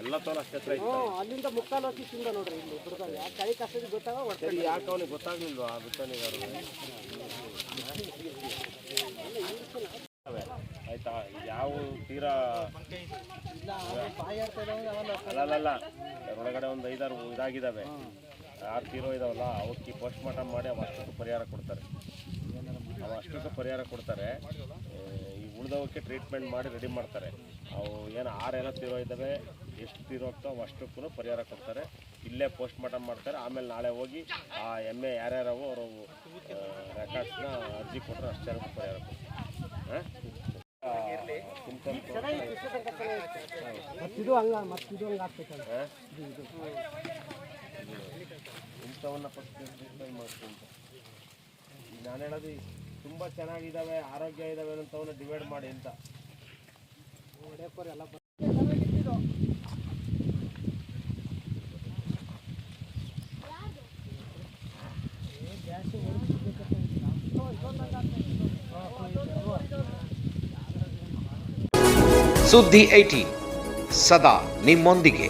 ಎಲ್ಲ ತೋಲ ಅಷ್ಟೇ ಹತ್ರ ಹ್ಞೂ ಅಲ್ಲಿಂದ ಮುಕ್ಕಾಲು ವರ್ಷ ತಿಂದ ನೋಡ್ರಿ ಇಲ್ಲಿ ಬಿಡ್ತಾರೆ ಯಾಕೆ ಕೈ ಕಷ್ಟದ ಗೊತ್ತಾಗ ಯಾಕೆ ಅವನಿಗೆ ಗೊತ್ತಾಗ್ಲಿಲ್ವಾ ಆ ಬಿತ್ತನೆಗಾರರು? ಆಯ್ತಾ ಯಾವ ತೀರಾ ಅಲ್ಲಲ್ಲ ಒಳಗಡೆ ಒಂದು ಐದಾರು ಇದಾಗಿದ್ದಾವೆ ಆರು ತೀರೋ ಇದಾವಲ್ಲ ಅವಕ್ಕೆ ಪೋಸ್ಟ್ ಮಾರ್ಟಮ್ ಮಾಡಿ ಅವು ಅಷ್ಟಕ್ಕೆ ಪರಿಹಾರ ಕೊಡ್ತಾರೆ. ಅವ ಅಷ್ಟಕ್ಕೂ ಪರಿಹಾರ ಕೊಡ್ತಾರೆ. ಆ, ಉಳಿದವಕ್ಕೆ ಟ್ರೀಟ್ಮೆಂಟ್ ಮಾಡಿ ರೆಡಿ ಮಾಡ್ತಾರೆ. ಅವು ಏನು ಆರೆಲ್ಲ ತೀರೋ ಇದ್ದಾವೆ ಎಷ್ಟು ತೀರೋ ಆಗ್ತಾವೆ ಅವು ಅಷ್ಟಕ್ಕೂ ಪರಿಹಾರ ಕೊಡ್ತಾರೆ. ಇಲ್ಲೇ ಪೋಸ್ಟ್ ಮಾರ್ಟಮ್ ಮಾಡ್ತಾರೆ. ಆಮೇಲೆ ನಾಳೆ ಹೋಗಿ ಆ ಎಮ್ಮೆ ಯಾರ್ಯಾರವೋ ಅವರು ರೆಕಾರ್ಡ್ಸ್ನ ಅರ್ಜಿ ಕೊಟ್ಟರೆ ಅಷ್ಟು ಜನಕ್ಕೆ ಪರಿಹಾರ ಕೊಡ್ತಾರೆ. ಇಂಥವನ್ನ ಫಸ್ಟ್ ಟ್ರೀಟ್ಮೆಂಟ್ ಮಾಡ್ತೀನಿ ನಾನು ಹೇಳೋದು ತುಂಬ ಚೆನ್ನಾಗಿದ್ದಾವೆ ಆರೋಗ್ಯ ಇದ್ದಾವೆ ಅಂತವನ್ನ ಡಿವೈಡ್ ಮಾಡಿ ಅಂತ. ಎಲ್ಲ ಸುದ್ದಿ ಐಟಿ ಸದಾ ನಿಮ್ಮೊಂದಿಗೆ.